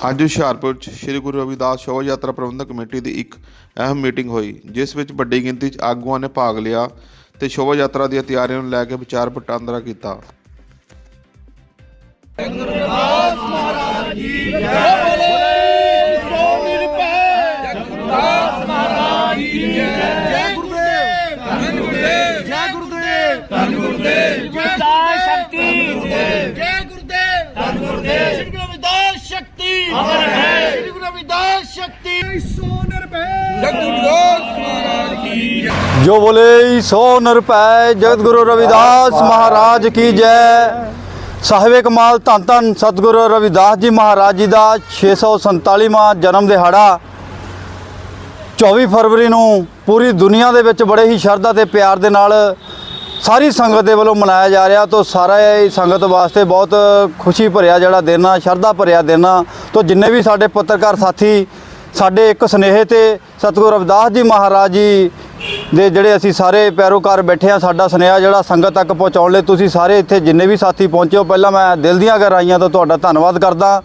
ਅੱਜ ਹੁਸ਼ਿਆਰਪੁਰ 'ਚ ਸ੍ਰੀ ਗੁਰੂ ਰਵਿਦਾਸ ਸ਼ੋਭਾ ਯਾਤਰਾ ਪ੍ਰਬੰਧਕ ਕਮੇਟੀ ਦੀ ਇੱਕ ਅਹਿਮ ਮੀਟਿੰਗ ਹੋਈ ਜਿਸ ਵਿੱਚ ਵੱਡੀ ਗਿਣਤੀ 'ਚ ਆਗੂਆਂ ਨੇ ਭਾਗ ਲਿਆ ਤੇ ਸ਼ੋਭਾ ਯਾਤਰਾ ਦੀਆਂ ਤਿਆਰੀਆਂ ਨੂੰ ਲੈ ਕੇ ਵਿਚਾਰ ਵਟਾਂਦਰਾ ਕੀਤਾ ਜੈ ਗੁਰਦੇਵ ਧੰਨ ਗੁਰਦੇਵ ਜੈ ਗੁਰਦੇਵ ਧੰਨ ਗੁਰਦੇਵ ਜੈ ਸ਼ਕਤੀ ਜੈ ਗੁਰਦੇਵ ਧੰਨ ਗੁਰਦੇਵ ਸ਼੍ਰੀ ਗੁਰੂ ਰਵਿਦਾਸ ਸ਼ਕਤੀ ਅਮਰ ਹੈ ਸ਼੍ਰੀ ਗੁਰੂ ਰਵਿਦਾਸ ਸ਼ਕਤੀ ਸੋ ਨਿਰਭੈ जो बोले सौ नर पै जगत गुरु रविदास महाराज की जय ਸਾਹਿਬੇ ਕਮਾਲ ਧੰਨ ਧੰਨ ਸਤਿਗੁਰੂ ਰਵਿਦਾਸ ਜੀ ਮਹਾਰਾਜ ਜੀ ਦਾ 647ਵਾਂ ਜਨਮ ਦਿਹਾੜਾ 24 ਫਰਵਰੀ ਨੂੰ ਪੂਰੀ ਦੁਨੀਆ ਦੇ ਵਿੱਚ ਬੜੇ ਹੀ ਸ਼ਰਧਾ ਤੇ ਪਿਆਰ ਦੇ ਨਾਲ ਸਾਰੀ ਸੰਗਤ ਦੇ ਵੱਲੋਂ ਮਨਾਇਆ ਜਾ ਰਿਹਾ ਤੋਂ ਸਾਰਾ ਇਹ ਸੰਗਤ ਵਾਸਤੇ ਬਹੁਤ ਖੁਸ਼ੀ ਭਰਿਆ ਜਿਹੜਾ ਦਿਨ ਆ ਸ਼ਰਧਾ ਭਰਿਆ ਦਿਨ ਆ ਤੋਂ ਜਿੰਨੇ ਵੀ ਸਾਡੇ ਪੱਤਰਕਾਰ ਸਾਥੀ ਸਾਡੇ ਇੱਕ ਸੁਨੇਹੇ ਤੇ ਸਤਿਗੁਰੂ ਰਵਿਦਾਸ ਜੀ ਮਹਾਰਾਜ ਜੀ ਦੇ ਜਿਹੜੇ ਅਸੀਂ ਸਾਰੇ ਪੈਰੋਕਾਰ ਬੈਠੇ ਆ ਸਾਡਾ ਸੁਨੇਹਾ ਜਿਹੜਾ ਸੰਗਤ ਤੱਕ ਪਹੁੰਚਾਉਣ ਲਈ ਤੁਸੀਂ ਸਾਰੇ ਇੱਥੇ ਜਿੰਨੇ ਵੀ ਸਾਥੀ ਪਹੁੰਚੇ ਹੋ, ਪਹਿਲਾਂ ਮੈਂ ਦਿਲ ਦੀਆਂ ਗਹਿਰਾਈਆਂ ਤੋਂ ਤੁਹਾਡਾ ਧੰਨਵਾਦ ਕਰਦਾ।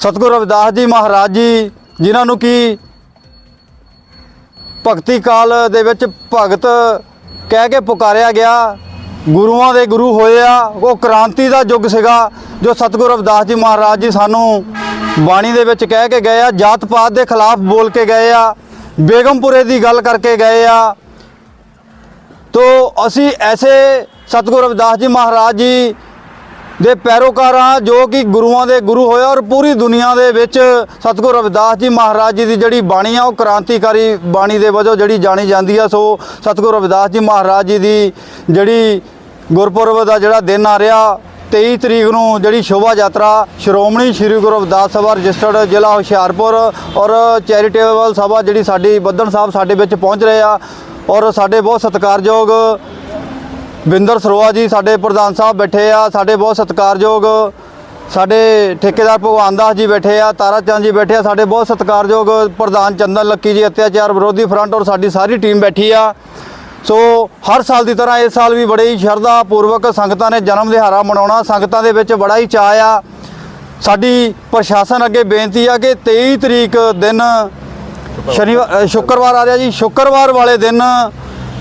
ਸਤਿਗੁਰੂ ਰਵਿਦਾਸ ਜੀ ਮਹਾਰਾਜ ਜੀ, ਜਿਨ੍ਹਾਂ ਨੂੰ ਕੀ ਭਗਤੀ ਕਾਲ ਦੇ ਵਿੱਚ ਭਗਤ ਕਹਿ ਕੇ ਪੁਕਾਰਿਆ ਗਿਆ ਗੁਰੂਆਂ ਦੇ ਗੁਰੂ ਹੋਏ ਆ। ਉਹ ਕ੍ਰਾਂਤੀ ਦਾ ਯੁੱਗ ਸੀਗਾ, ਜੋ ਸਤਿਗੁਰੂ ਰਵਿਦਾਸ ਜੀ ਮਹਾਰਾਜ ਜੀ ਸਾਨੂੰ ਬਾਣੀ ਦੇ ਵਿੱਚ ਕਹਿ ਕੇ ਗਏ ਆ ਜਾਤ ਪਾਤ ਦੇ ਖਿਲਾਫ ਬੋਲ ਕੇ ਗਏ ਆ, ਬੇਗਮਪੁਰੇ ਦੀ ਗੱਲ ਕਰਕੇ ਗਏ ਆ। ਤੋ ਅਸੀਂ ਐਸੇ ਸਤਿਗੁਰੂ ਰਵਿਦਾਸ ਜੀ ਮਹਾਰਾਜ ਜੀ ਦੇ ਪੈਰੋਕਾਰ ਹਾਂ ਜੋ ਕਿ ਗੁਰੂਆਂ ਦੇ ਗੁਰੂ ਹੋਏ ਔਰ ਪੂਰੀ ਦੁਨੀਆ ਦੇ ਵਿੱਚ ਸਤਿਗੁਰੂ ਰਵਿਦਾਸ ਜੀ ਮਹਾਰਾਜ ਜੀ ਦੀ ਜਿਹੜੀ ਬਾਣੀ ਆ, ਉਹ ਕ੍ਰਾਂਤੀਕਾਰੀ ਬਾਣੀ ਦੇ ਵਜੋਂ ਜਿਹੜੀ ਜਾਣੀ ਜਾਂਦੀ ਆ, ਸੋ ਸਤਿਗੁਰੂ ਰਵਿਦਾਸ ਜੀ ਮਹਾਰਾਜ ਜੀ ਦੀ ਜਿਹੜੀ ਗੁਰਪੁਰਬ ਦਾ ਜਿਹੜਾ ਦਿਨ ਆ ਰਿਹਾ 23 ਤਰੀਕ ਨੂੰ ਜਿਹੜੀ ਸ਼ੋਭਾ ਯਾਤਰਾ ਸ਼੍ਰੋਮਣੀ ਸ੍ਰੀ ਗੁਰੂ ਰਵਿਦਾਸ ਸਭਾ ਰਜਿਸਟਰਡ ਜ਼ਿਲ੍ਹਾ ਹੁਸ਼ਿਆਰਪੁਰ ਔਰ ਚੈਰੀਟੇਬਲ ਸਭਾ ਜਿਹੜੀ ਸਾਡੀ ਬੱਦਨ ਸਾਹਿਬ ਸਾਡੇ ਵਿੱਚ ਪਹੁੰਚ ਰਹੇ ਆ ਔਰ ਸਾਡੇ ਬਹੁਤ ਸਤਿਕਾਰਯੋਗ ਬਿੰਦਰ ਸਰੋਆ ਜੀ ਸਾਡੇ ਪ੍ਰਧਾਨ ਸਾਹਿਬ ਬੈਠੇ ਆ, ਸਾਡੇ ਬਹੁਤ ਸਤਿਕਾਰਯੋਗ ਸਾਡੇ ਠੇਕੇਦਾਰ ਭਗਵਾਨ ਦਾਸ ਜੀ ਬੈਠੇ ਆ, ਤਾਰਾ ਚੰਦ ਜੀ ਬੈਠੇ ਆ, ਸਾਡੇ ਬਹੁਤ ਸਤਿਕਾਰਯੋਗ ਪ੍ਰਧਾਨ ਚੰਦਨ ਲੱਕੀ ਜੀ, ਅਤਿਆਚਾਰ ਵਿਰੋਧੀ ਫਰੰਟ ਔਰ ਸਾਡੀ ਸਾਰੀ ਟੀਮ ਬੈਠੀ ਆ। ਸੋ ਹਰ ਸਾਲ ਦੀ ਤਰ੍ਹਾਂ ਇਸ ਸਾਲ ਵੀ ਬੜੇ ਹੀ ਸ਼ਰਧਾ ਪੂਰਵਕ ਸੰਗਤਾਂ ਨੇ ਜਨਮ ਦਿਹਾੜਾ ਮਨਾਉਣਾ। ਸੰਗਤਾਂ ਦੇ ਵਿੱਚ ਬੜਾ ਹੀ ਚਾਅ ਆ। ਸਾਡੀ ਪ੍ਰਸ਼ਾਸਨ ਅੱਗੇ ਬੇਨਤੀ ਆ ਕਿ 23 ਤਰੀਕ ਦਿਨ ਸ਼ਨੀਵਾਰ ਸ਼ੁੱਕਰਵਾਰ ਆ ਰਿਹਾ ਜੀ। ਸ਼ੁੱਕਰਵਾਰ ਵਾਲੇ ਦਿਨ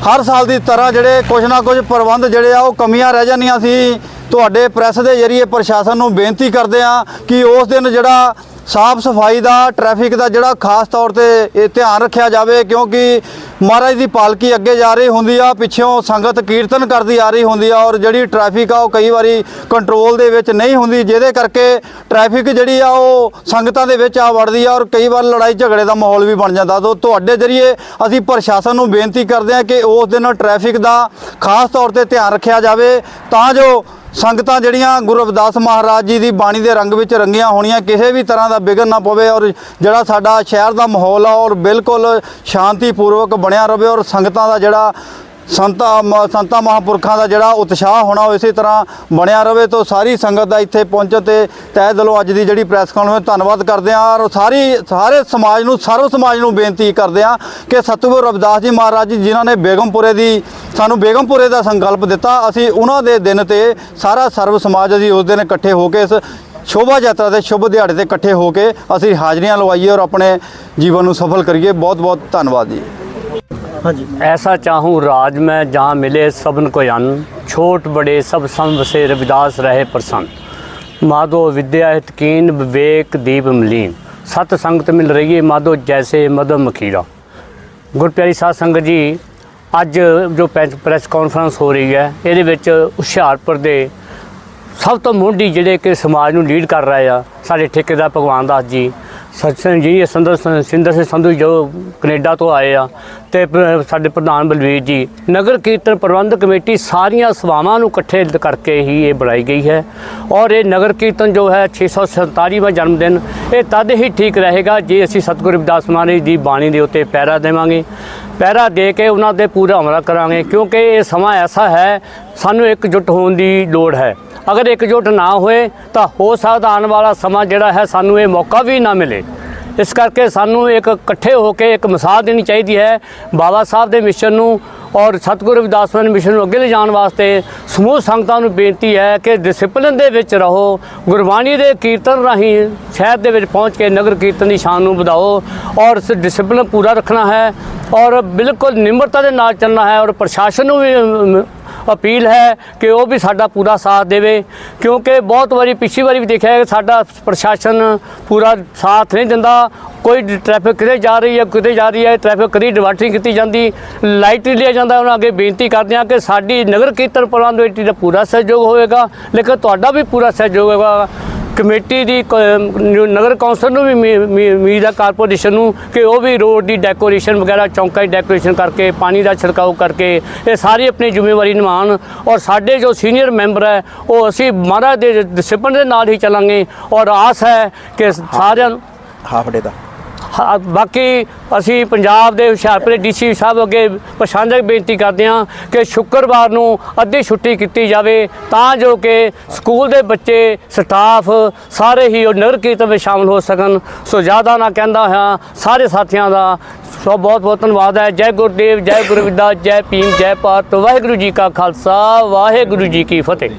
ਹਰ ਸਾਲ ਦੀ ਤਰ੍ਹਾਂ ਜਿਹੜੇ ਕੁਝ ਨਾ ਕੁਝ ਪ੍ਰਬੰਧ ਜਿਹੜੇ ਆ ਉਹ ਕਮੀਆਂ ਰਹਿ ਜਾਂਦੀਆਂ ਸੀ। ਤੁਹਾਡੇ ਪ੍ਰੈਸ ਦੇ ਜ਼ਰੀਏ ਪ੍ਰਸ਼ਾਸਨ ਨੂੰ ਬੇਨਤੀ ਕਰਦੇ ਆ ਕਿ ਉਸ ਦਿਨ ਜਿਹੜਾ ਸਾਫ਼ ਸਫ਼ਾਈ ਦਾ, ਟ੍ਰੈਫਿਕ ਦਾ ਜਿਹੜਾ ਖਾਸ ਤੌਰ ਤੇ ਇਹ ਧਿਆਨ ਰੱਖਿਆ ਜਾਵੇ, ਕਿਉਂਕਿ ਮਹਾਰਾਜ ਦੀ ਪਾਲਕੀ ਅੱਗੇ ਜਾ ਰਹੀ ਹੁੰਦੀ ਆ, ਪਿੱਛੋਂ ਸੰਗਤ ਕੀਰਤਨ ਕਰਦੀ ਆ ਰਹੀ ਹੁੰਦੀ ਆ ਔਰ ਜਿਹੜੀ ਟ੍ਰੈਫਿਕ ਆ ਉਹ ਕਈ ਵਾਰੀ ਕੰਟਰੋਲ ਦੇ ਵਿੱਚ ਨਹੀਂ ਹੁੰਦੀ, ਜਿਹਦੇ ਕਰਕੇ ਟ੍ਰੈਫਿਕ ਜਿਹੜੀ ਆ ਉਹ ਸੰਗਤਾਂ ਦੇ ਵਿੱਚ ਆ ਵੜਦੀ ਆ ਔਰ ਕਈ ਵਾਰ ਲੜਾਈ ਝਗੜੇ ਦਾ ਮਾਹੌਲ ਵੀ ਬਣ ਜਾਂਦਾ। ਤੋਂ ਤੁਹਾਡੇ ਜ਼ਰੀਏ ਅਸੀਂ ਪ੍ਰਸ਼ਾਸਨ ਨੂੰ ਬੇਨਤੀ ਕਰਦੇ ਹਾਂ ਕਿ ਉਸ ਦਿਨ ਟ੍ਰੈਫਿਕ ਦਾ ਖਾਸ ਤੌਰ ਤੇ ਧਿਆਨ ਰੱਖਿਆ ਜਾਵੇ, ਤਾਂ ਜੋ ਸੰਗਤਾਂ ਜਿਹੜੀਆਂ ਗੁਰੂ ਰਵਿਦਾਸ ਮਹਾਰਾਜ ਜੀ ਦੀ ਬਾਣੀ ਦੇ ਰੰਗ ਵਿੱਚ ਰੰਗੀਆਂ ਹੋਣੀਆਂ, ਕਿਸੇ ਵੀ ਤਰ੍ਹਾਂ ਦਾ ਵਿਘਨ ਨਾ ਪਵੇ ਔਰ ਜਿਹੜਾ ਸਾਡਾ ਸ਼ਹਿਰ ਦਾ ਮਾਹੌਲ ਆ ਔਰ ਬਿਲਕੁਲ ਸ਼ਾਂਤੀਪੂਰਵਕ ਬਣਿਆ ਰਵੇ ਔਰ ਸੰਗਤਾਂ ਦਾ ਜਿਹੜਾ ਸੰਤਾਂ ਮ- ਸੰਤਾਂ ਮਹਾਂਪੁਰਖਾਂ ਦਾ ਜਿਹੜਾ ਉਤਸ਼ਾਹ ਹੋਣਾ ਉਹ ਇਸੇ ਤਰ੍ਹਾਂ ਬਣਿਆ ਰਵੇ ਤੋਂ ਸਾਰੀ ਸੰਗਤ ਦਾ ਇੱਥੇ ਪਹੁੰਚਣ ਤੇ ਤਹਿ ਦਿਲੋਂ ਅੱਜ ਦੀ ਜਿਹੜੀ ਪ੍ਰੈਸ ਕਾਨਫਰੰਸ ਧੰਨਵਾਦ ਕਰਦੇ ਹਾਂ ਔਰ ਸਾਰੀ, ਸਾਰੇ ਸਮਾਜ ਨੂੰ, ਸਰਵ ਸਮਾਜ ਨੂੰ ਬੇਨਤੀ ਕਰਦੇ ਹਾਂ ਕਿ ਸਤਿਗੁਰੂ ਰਵਿਦਾਸ ਜੀ ਮਹਾਰਾਜ ਜੀ, ਜਿਨ੍ਹਾਂ ਨੇ ਬੇਗਮਪੁਰੇ ਦੀ, ਸਾਨੂੰ ਬੇਗਮਪੁਰੇ ਦਾ ਸੰਕਲਪ ਦਿੱਤਾ, ਅਸੀਂ ਉਹਨਾਂ ਦੇ ਦਿਨ ਤੇ ਸਾਰਾ ਸਰਵ ਸਮਾਜ ਅਸੀਂ ਉਸ ਦਿਨ ਇਕੱਠੇ ਹੋ ਕੇ ਇਸ ਸ਼ੋਭਾ ਯਾਤਰਾ ਦੇ ਸ਼ੁਭ ਦਿਹਾੜੇ ਤੇ ਇਕੱਠੇ ਹੋ ਕੇ ਅਸੀਂ ਹਾਜ਼ਰੀਆਂ ਲਵਾਈਏ ਔਰ ਆਪਣੇ ਜੀਵਨ ਨੂੰ ਸਫਲ ਕਰੀਏ। ਬਹੁਤ ਬਹੁਤ ਧੰਨਵਾਦ ਜੀ। ਹਾਂਜੀ। ਐਸਾ ਚਾਹੂੰ ਰਾਜ ਮੈਂ ਜਾਂ ਮਿਲੇ ਸਭਨ ਕੋ ਅਨ, ਛੋਟ ਬੜੇ ਸਭ ਸੰਭ ਸੇ ਰਵਿਦਾਸ ਰਹੇ ਪ੍ਰਸੰਨ। ਮਾਧੋ ਵਿਦਿਆ ਹਿਤਕੀਨ ਵਿਵੇਕ ਦੀਪ ਮਲੀਨ, ਸਤ ਸੰਗਤ ਮਿਲ ਰਹੀ ਹੈ ਮਾਧੋ ਜੈਸੇ ਮਦਮ ਮਖੀਰਾ ਗੁਰਪਿਆਰੀ ਸਾਧ ਸੰਗਤ ਜੀ, ਅੱਜ ਜੋ ਪ੍ਰੈਸ ਕਾਨਫਰੰਸ ਹੋ ਰਹੀ ਹੈ, ਇਹਦੇ ਵਿੱਚ ਹੁਸ਼ਿਆਰਪੁਰ ਦੇ ਸਭ ਤੋਂ ਮੋਢੀ ਜਿਹੜੇ ਕਿ ਸਮਾਜ ਨੂੰ ਲੀਡ ਕਰ ਰਹੇ ਆ, ਸਾਡੇ ਠੇਕੇਦਾਰ ਭਗਵਾਨ ਦਾਸ ਜੀ ਸਤਸੰਗ ਜੀ ਸੰਦਰ ਸਿੰਦਰ ਸਿੰਘ ਸੰਧੂ ਜੋ ਕੈਨੇਡਾ ਤੋਂ ਆਏ ਆ, ਤੇ ਸਾਡੇ ਪ੍ਰਧਾਨ ਬਲਵੀਰ ਜੀ, ਨਗਰ ਕੀਰਤਨ ਪ੍ਰਬੰਧਕ ਕਮੇਟੀ ਸਾਰੀਆਂ ਸਭਾਵਾਂ ਨੂੰ ਇਕੱਠੇ ਕਰਕੇ ਹੀ ਇਹ ਬਣਾਈ ਗਈ ਹੈ। ਔਰ ਇਹ ਨਗਰ ਕੀਰਤਨ ਜੋ ਹੈ 647ਵਾਂ ਜਨਮ ਦਿਨ ਇਹ ਤਦ ਹੀ ਠੀਕ ਰਹੇਗਾ ਜੇ ਅਸੀਂ ਸਤਿਗੁਰੂ ਰਵਿਦਾਸ ਮਹਾਰਾਜ ਦੀ ਬਾਣੀ ਦੇ ਉੱਤੇ ਪੈਰਾ ਦੇਵਾਂਗੇ। ਪਹਿਰਾ ਦੇ ਕੇ ਉਹਨਾਂ ਤੇ ਪੂਰਾ ਹਮਲਾ ਕਰਾਂਗੇ, ਕਿਉਂਕਿ ਇਹ ਸਮਾਂ ਐਸਾ ਹੈ, ਸਾਨੂੰ ਇਕਜੁੱਟ ਹੋਣ ਦੀ ਲੋੜ ਹੈ। ਅਗਰ ਇਕਜੁੱਟ ਨਾ ਹੋਏ ਤਾਂ ਹੋ ਸਕਦਾ ਆਉਣ ਵਾਲਾ ਸਮਾਂ ਜਿਹੜਾ ਹੈ ਸਾਨੂੰ ਇਹ ਮੌਕਾ ਵੀ ਨਾ ਮਿਲੇ। ਇਸ ਕਰਕੇ ਸਾਨੂੰ ਇੱਕ ਇਕੱਠੇ ਹੋ ਕੇ ਇੱਕ ਮਿਸਾਲ ਦੇਣੀ ਚਾਹੀਦੀ ਹੈ। ਬਾਬਾ ਸਾਹਿਬ ਦੇ ਮਿਸ਼ਨ ਨੂੰ ਔਰ ਸਤਿਗੁਰੂ ਰਵਿਦਾਸ ਮਨ ਮਿਸ਼ਨ ਨੂੰ ਅੱਗੇ ਲਿਜਾਣ ਵਾਸਤੇ ਸਮੂਹ ਸੰਗਤਾਂ ਨੂੰ ਬੇਨਤੀ ਹੈ ਕਿ ਡਿਸਪਲਿਨ ਦੇ ਵਿੱਚ ਰਹੋ, ਗੁਰਬਾਣੀ ਦੇ ਕੀਰਤਨ ਰਾਹੀਂ ਸ਼ਹਿਰ ਦੇ ਵਿੱਚ ਪਹੁੰਚ ਕੇ ਨਗਰ ਕੀਰਤਨ ਦੀ ਸ਼ਾਨ ਨੂੰ ਵਧਾਓ ਔਰ ਇਸ ਡਿਸਪਲਿਨ ਪੂਰਾ ਰੱਖਣਾ ਹੈ ਔਰ ਬਿਲਕੁਲ ਨਿਮਰਤਾ ਦੇ ਨਾਲ ਚੱਲਣਾ ਹੈ ਔਰ ਪ੍ਰਸ਼ਾਸਨ ਨੂੰ ਵੀ ਅਪੀਲ ਹੈ ਕਿ ਉਹ ਵੀ ਸਾਡਾ ਪੂਰਾ ਸਾਥ ਦੇਵੇ, ਕਿਉਂਕਿ ਬਹੁਤ ਵਾਰੀ, ਪਿਛਲੀ ਵਾਰੀ ਵੀ ਦੇਖਿਆ ਹੈ ਕਿ ਸਾਡਾ ਪ੍ਰਸ਼ਾਸਨ ਪੂਰਾ ਸਾਥ ਨਹੀਂ ਦਿੰਦਾ। ਕੋਈ ਟ੍ਰੈਫਿਕ ਕਿਤੇ ਜਾ ਰਹੀ ਹੈ, ਕਿਤੇ ਜਾ ਰਹੀ ਹੈ ਟ੍ਰੈਫਿਕ ਕਦੀ ਡਿਵਰਟਿੰਗ ਕੀਤੀ ਜਾਂਦੀ। ਲਾਈਟ ਲਿਆ ਜਾਂਦਾ, ਉਹਨਾਂ ਅੱਗੇ ਬੇਨਤੀ ਕਰਦੇ ਹਾਂ ਕਿ ਸਾਡੀ ਨਗਰ ਕੀਰਤਨ ਪ੍ਰਬੰਧ ਵਿੱਚ ਦਾ ਪੂਰਾ ਸਹਿਯੋਗ ਹੋਵੇਗਾ, ਲੇਕਿਨ ਤੁਹਾਡਾ ਵੀ ਪੂਰਾ ਸਹਿਯੋਗ ਹੋਵੇਗਾ। ਕਮੇਟੀ ਦੀ ਨਗਰ ਕੌਂਸਲ ਨੂੰ ਵੀ ਉਮੀ- ਉਮੀ- ਉਮੀਦ ਹੈ ਕਾਰਪੋਰੇਸ਼ਨ ਨੂੰ ਕਿ ਉਹ ਵੀ ਰੋਡ ਦੀ ਡੈਕੋਰੇਸ਼ਨ ਵਗੈਰਾ ਚੌਂਕਾਂ ਦੀ ਡੈਕੋਰੇਸ਼ਨ ਕਰਕੇ ਪਾਣੀ ਦਾ ਛਿੜਕਾਓ ਕਰਕੇ ਇਹ ਸਾਰੀ ਆਪਣੀ ਜ਼ਿੰਮੇਵਾਰੀ ਨਿਭਾਉਣ। ਔਰ ਸਾਡੇ ਜੋ ਸੀਨੀਅਰ ਮੈਂਬਰ ਹੈ ਉਹ ਅਸੀਂ ਮਹਾਰਾਜ ਦੇ ਡਿਸਪਲਿਨ ਦੇ ਨਾਲ ਹੀ ਚੱਲਾਂਗੇ। ਔਰ ਆਸ ਹੈ ਕਿ ਸਾਰਿਆਂ ਨੂੰ ਹਾਫ ਡੇ ਦਾ। ਹਾਂ, ਬਾਕੀ ਅਸੀਂ ਪੰਜਾਬ ਦੇ ਹੁਸ਼ਿਆਰਪੁਰ ਦੇ ਡੀਸੀ ਸਾਹਿਬ ਅੱਗੇ ਪ੍ਰਸ਼ਾਸਨਕ ਬੇਨਤੀ ਕਰਦੇ ਹਾਂ ਕਿ ਸ਼ੁੱਕਰਵਾਰ ਨੂੰ ਅੱਧੀ ਛੁੱਟੀ ਕੀਤੀ ਜਾਵੇ ਤਾਂ ਜੋ ਕਿ ਸਕੂਲ ਦੇ ਬੱਚੇ ਸਟਾਫ ਸਾਰੇ ਹੀ ਉਹ ਨਗਰ ਕੀਰਤਨ ਵਿੱਚ ਸ਼ਾਮਲ ਹੋ ਸਕਣ। ਸੋ ਜ਼ਿਆਦਾ ਨਾ ਕਹਿੰਦਾ ਹਾਂ ਸਾਰੇ ਸਾਥੀਆਂ ਦਾ ਸੋ ਬਹੁਤ ਬਹੁਤ ਧੰਨਵਾਦ ਹੈ। ਜੈ ਗੁਰਦੇਵ ਜੈ ਗੁਰਵਿਦਾਸ ਜੈ ਭੀਮ ਜੈ ਭਾਰਤ। ਵਾਹਿਗੁਰੂ ਜੀ ਕਾ ਖਾਲਸਾ ਵਾਹਿਗੁਰੂ ਜੀ ਕੀ ਫਤਿਹ।